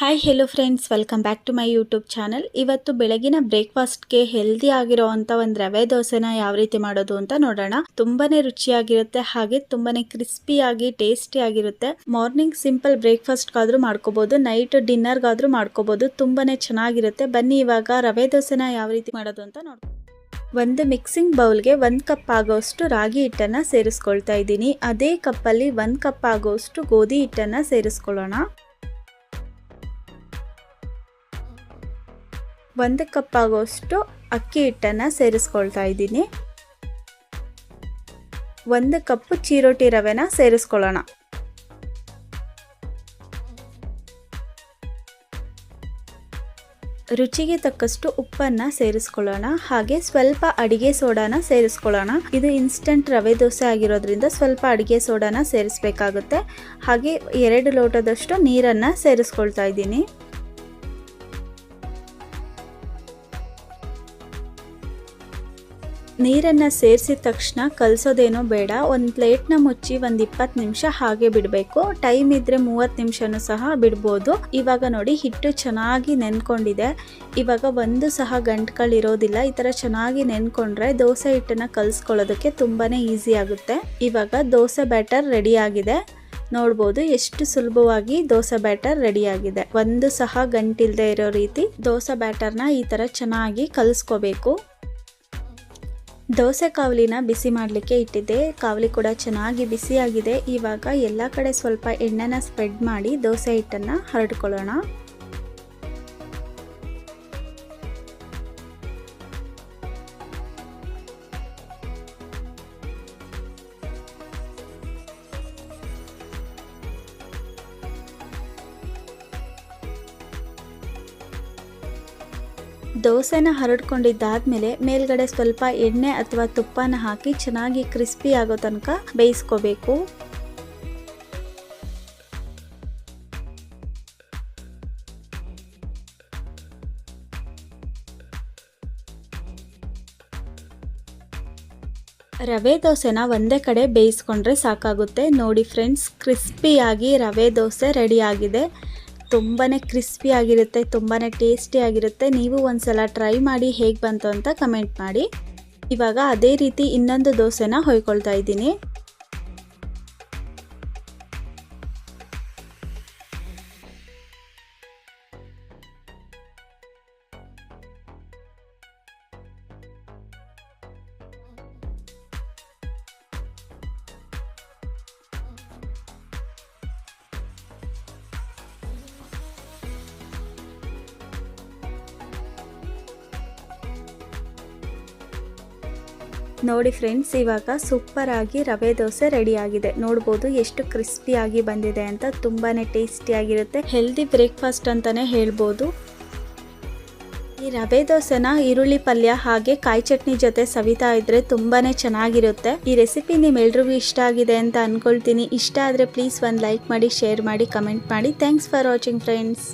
Hi hello friends welcome back to my YouTube channel ಇವತ್ತು ಬೆಳಗಿನ ಬ್ರೇಕ್ಫಾಸ್ಟ್ಗೆ healthy ಆಗಿರೋ ಅಂತ ಒಂದು ರವೆ ದೋಸೆನ ಯಾವ ರೀತಿ ಮಾಡೋದು ಅಂತ ನೋಡೋಣ. ತುಂಬಾನೇ ರುಚಿಯಾಗಿರುತ್ತೆ, ಹಾಗೆ ತುಂಬಾನೇ ಕ್ರಿಸ್ಪಿಯಾಗಿ ಟೇಸ್ಟಿ ಆಗಿರುತ್ತೆ. ಮಾರ್ನಿಂಗ್ ಸಿಂಪಲ್ ಬ್ರೇಕ್ಫಾಸ್ಟ್ಗಾದ್ರೂ ಮಾಡ್ಕೋಬಹುದು ನೈಟ್ ಡಿನ್ನರ್ಗಾದ್ರೂ ಮಾಡ್ಕೋಬಹುದು ತುಂಬಾನೇ ಚೆನ್ನಾಗಿರುತ್ತೆ. ಬನ್ನಿ ಇವಾಗ ರವೆ ದೋಸೆನ ಯಾವ ರೀತಿ ಮಾಡೋದು ಅಂತ ನೋಡ್ಬೋದು ಒಂದು ಮಿಕ್ಸಿಂಗ್ ಬೌಲ್ಗೆ ಒಂದು ಕಪ್ ಆಗೋಷ್ಟು ರಾಗಿ ಹಿಟ್ಟನ್ನು ಸೇರಿಸ್ಕೊಳ್ತಾ ಇದ್ದೀನಿ. ಅದೇ ಕಪ್ಪಲ್ಲಿ ಒಂದು ಕಪ್ ಆಗೋಷ್ಟು ಗೋಧಿ ಹಿಟ್ಟನ್ನು ಸೇರಿಸ್ಕೊಳ್ಳೋಣ. ಒಂದು ಕಪ್ ಆಗೋಷ್ಟು ಅಕ್ಕಿ ಹಿಟ್ಟನ್ನು ಸೇರಿಸ್ಕೊಳ್ತಾ ಇದ್ದೀನಿ. ಒಂದು ಕಪ್ಪು ಚೀರೋಟಿ ರವೆನ ಸೇರಿಸ್ಕೊಳ್ಳೋಣ. ರುಚಿಗೆ ತಕ್ಕಷ್ಟು ಉಪ್ಪನ್ನು ಸೇರಿಸ್ಕೊಳ್ಳೋಣ. ಹಾಗೆ ಸ್ವಲ್ಪ ಅಡಿಗೆ ಸೋಡಾನ ಸೇರಿಸ್ಕೊಳ್ಳೋಣ. ಇದು ಇನ್ಸ್ಟಂಟ್ ರವೆ ದೋಸೆ ಆಗಿರೋದ್ರಿಂದ ಸ್ವಲ್ಪ ಅಡಿಗೆ ಸೋಡಾನ ಸೇರಿಸ್ಬೇಕಾಗುತ್ತೆ. ಹಾಗೆ ಎರಡು ಲೋಟದಷ್ಟು ನೀರನ್ನು ಸೇರಿಸ್ಕೊಳ್ತಾ ಇದ್ದೀನಿ. ನೀರನ್ನು ಸೇರಿಸಿದ ತಕ್ಷಣ ಕಲಸೋದೇನೋ ಬೇಡ. ಒಂದು ಪ್ಲೇಟ್ನ ಮುಚ್ಚಿ ಒಂದು ಇಪ್ಪತ್ತು ನಿಮಿಷ ಹಾಗೆ ಬಿಡಬೇಕು. ಟೈಮ್ ಇದ್ದರೆ ಮೂವತ್ತು ನಿಮಿಷನೂ ಸಹ ಬಿಡ್ಬೋದು. ಇವಾಗ ನೋಡಿ, ಹಿಟ್ಟು ಚೆನ್ನಾಗಿ ನೆನ್ಕೊಂಡಿದೆ. ಇವಾಗ ಒಂದು ಸಹ ಗಂಟುಗಳಿರೋದಿಲ್ಲ ಈ ಥರ ಚೆನ್ನಾಗಿ ನೆನ್ಕೊಂಡ್ರೆ ದೋಸೆ ಹಿಟ್ಟನ್ನು ಕಲಿಸ್ಕೊಳ್ಳೋದಕ್ಕೆ ತುಂಬಾ ಈಸಿ ಆಗುತ್ತೆ. ಇವಾಗ ದೋಸೆ ಬ್ಯಾಟರ್ ರೆಡಿ ಆಗಿದೆ. ನೋಡ್ಬೋದು ಎಷ್ಟು ಸುಲಭವಾಗಿ ದೋಸೆ ಬ್ಯಾಟರ್ ರೆಡಿಯಾಗಿದೆ ಒಂದು ಸಹ ಗಂಟಿಲ್ಲದೆ ಇರೋ ರೀತಿ ದೋಸೆ ಬ್ಯಾಟರ್ನ ಈ ಥರ ಚೆನ್ನಾಗಿ ಕಲಿಸ್ಕೋಬೇಕು. ದೋಸೆ ಕಾವಲಿನ ಬಿಸಿ ಮಾಡಲಿಕ್ಕೆ ಇಟ್ಟಿದ್ದೆ. ಕಾವಲಿ ಕೂಡ ಚೆನ್ನಾಗಿ ಬಿಸಿಯಾಗಿದೆ. ಇವಾಗ ಎಲ್ಲ ಕಡೆ ಸ್ವಲ್ಪ ಎಣ್ಣೆನ ಸ್ಪ್ರೆಡ್ ಮಾಡಿ ದೋಸೆ ಹಿಟ್ಟನ್ನು ಹರಡ್ಕೊಳ್ಳೋಣ. ದೋಸೆನ ಹರಡ್ಕೊಂಡಿದ್ದಾದ್ಮೇಲೆ ಮೇಲ್ಗಡೆ ಸ್ವಲ್ಪ ಎಣ್ಣೆ ಅಥವಾ ತುಪ್ಪನ ಹಾಕಿ ಚೆನ್ನಾಗಿ ಕ್ರಿಸ್ಪಿ ಆಗೋ ತನಕ ಬೇಯಿಸ್ಕೋಬೇಕು. ರವೆ ದೋಸೆನ ಒಂದೇ ಕಡೆ ಬೇಯಿಸ್ಕೊಂಡ್ರೆ ಸಾಕಾಗುತ್ತೆ. ನೋಡಿ ಫ್ರೆಂಡ್ಸ್, ಕ್ರಿಸ್ಪಿಯಾಗಿ ರವೆ ದೋಸೆ ರೆಡಿಯಾಗಿದೆ ತುಂಬಾ ಕ್ರಿಸ್ಪಿಯಾಗಿರುತ್ತೆ ತುಂಬಾ ಟೇಸ್ಟಿಯಾಗಿರುತ್ತೆ ನೀವು ಒಂದು ಸಲ ಟ್ರೈ ಮಾಡಿ ಹೇಗೆ ಬಂತು ಅಂತ ಕಮೆಂಟ್ ಮಾಡಿ. ಇವಾಗ ಅದೇ ರೀತಿ ಇನ್ನೊಂದು ದೋಸೆನ ಹೊಯ್ಕೊಳ್ತಾ ಇದ್ದೀನಿ. ನೋಡಿ ಫ್ರೆಂಡ್ಸ್ ಇವಾಗ ಸೂಪರಾಗಿ ರವೆ ದೋಸೆ ರೆಡಿ ಆಗಿದೆ. ನೋಡ್ಬೋದು ಎಷ್ಟು ಕ್ರಿಸ್ಪಿಯಾಗಿ ಬಂದಿದೆ ಅಂತ ತುಂಬಾ ಟೇಸ್ಟಿಯಾಗಿರುತ್ತೆ ಹೆಲ್ದಿ ಬ್ರೇಕ್ಫಾಸ್ಟ್ ಅಂತಲೇ ಹೇಳ್ಬೋದು. ಈ ರವೆ ದೋಸೆನ ಈರುಳ್ಳಿ ಪಲ್ಯ ಹಾಗೆ ಕಾಯಿ ಚಟ್ನಿ ಜೊತೆ ಸವಿತಾ ಇದ್ರೆ ತುಂಬಾನೇ ಚೆನ್ನಾಗಿರುತ್ತೆ. ಈ ರೆಸಿಪಿ ನಿಮ್ಮೆಲ್ರಿಗೂ ಇಷ್ಟ ಆಗಿದೆ ಅಂತ ಅನ್ಕೊಳ್ತೀನಿ. ಇಷ್ಟ ಆದರೆ ಪ್ಲೀಸ್ ಒಂದು ಲೈಕ್ ಮಾಡಿ ಶೇರ್ ಮಾಡಿ ಕಮೆಂಟ್ ಮಾಡಿ. Thanks for watching friends